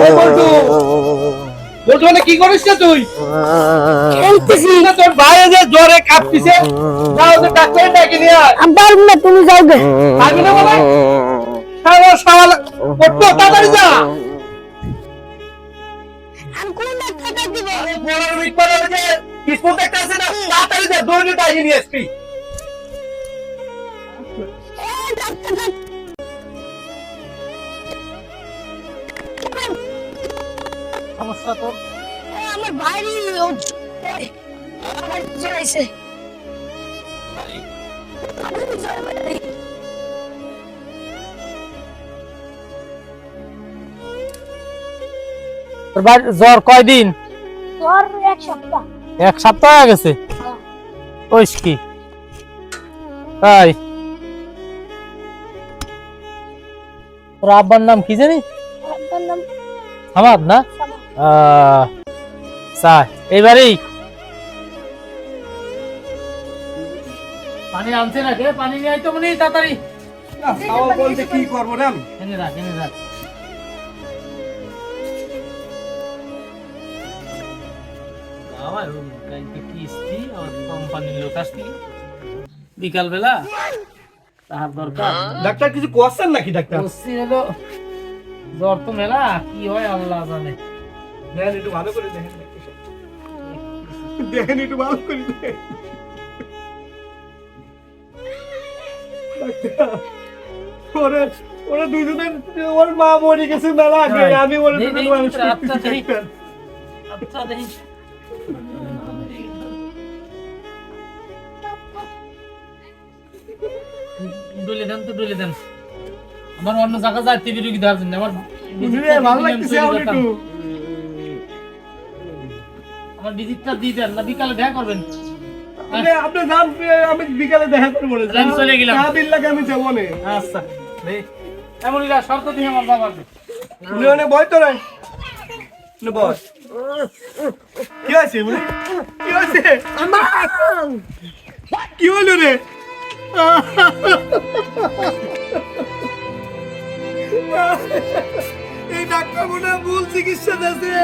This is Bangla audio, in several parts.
এই বল্টু! বল্টু মানে কি করিস না তুই? খেলতেছি। না তোর ভাই যে জ্বরে কাঁপতিছে যাও তো ডাক্তার ডেকে নিয়ে আয়। আমি পারব না তুমি যাও গে পারবি না বলে শালা শালা বল্টু তাড়াতাড়ি যা। আমি দিব। আরে পনেরো মিনিট পরে ওই যে বিস্কুট একটা না তাড়াতাড়ি যা দৌড়ে ডাকি নিয়ে আসবি। এ ডাক্তার ডাক্তার। সমস্যা তোর আমার ভাইরি আমার জড়াইছে আমার জড়াইছে। তোর জ্বর কয়দিন? তোর এক সপ্তাহ। এক সপ্তাহ হয়ে গেছে? ওইস কি? তাই। তোর আব্বার নাম কি জানি নাম হামাদ না। এইবারেই পানি আনছে না কে পানি নিয়ে আইতো মনে তাড়াতাড়ি। খাওয়া বলতে কি করব আমি এনে রাখ এনে রাখ। আমার কালকে কিস্তি আমার কোম্পানির লোক আসছি বিকাল তাহার দরকার। ডাক্তার কিছু করছেন নাকি ডাক্তার? বসছি হলো জ্বর তো মেলা কি হয় আল্লাহ জানে। দেখেন একটু ভালো করে দেখেন দেখেন একটু ভালো করে দেখেন। ওরে ওরা দুইজনের ওর মা মরে গেছে মেলা আগে আমি ওরে দুজন মানুষ আচ্ছা, করতেছি আচ্ছা দেখি। ডলে দেন তো ডলে দেন। আমার অন্য জায়গা যায় টিভি রুগী দেওয়ার জন্য। আমার ভালো লাগতেছে এখন একটু আমার ভিজিটটা দিয়ে দেন না বিকালে দেখা করবেন? আপনি যান আমি বিকালে দেখা করব আমি চলে গেলাম। যা দিন আমি যাব না। আচ্ছা। দেই এমন শর্ত দিয়ে আমার বাবার। উনি অনেক ভয় তো নাই বল কি আছে বলে? কি আছে কি হলো রে? এই ডাক্তার মনে ভুল চিকিৎসা দিয়েছে।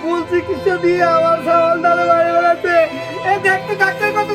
ভুল চিকিৎসা দিয়ে আমার সামাল দাঁড়ে বাড়ি বেড়াতে এই দেখতে ডাক্তার কত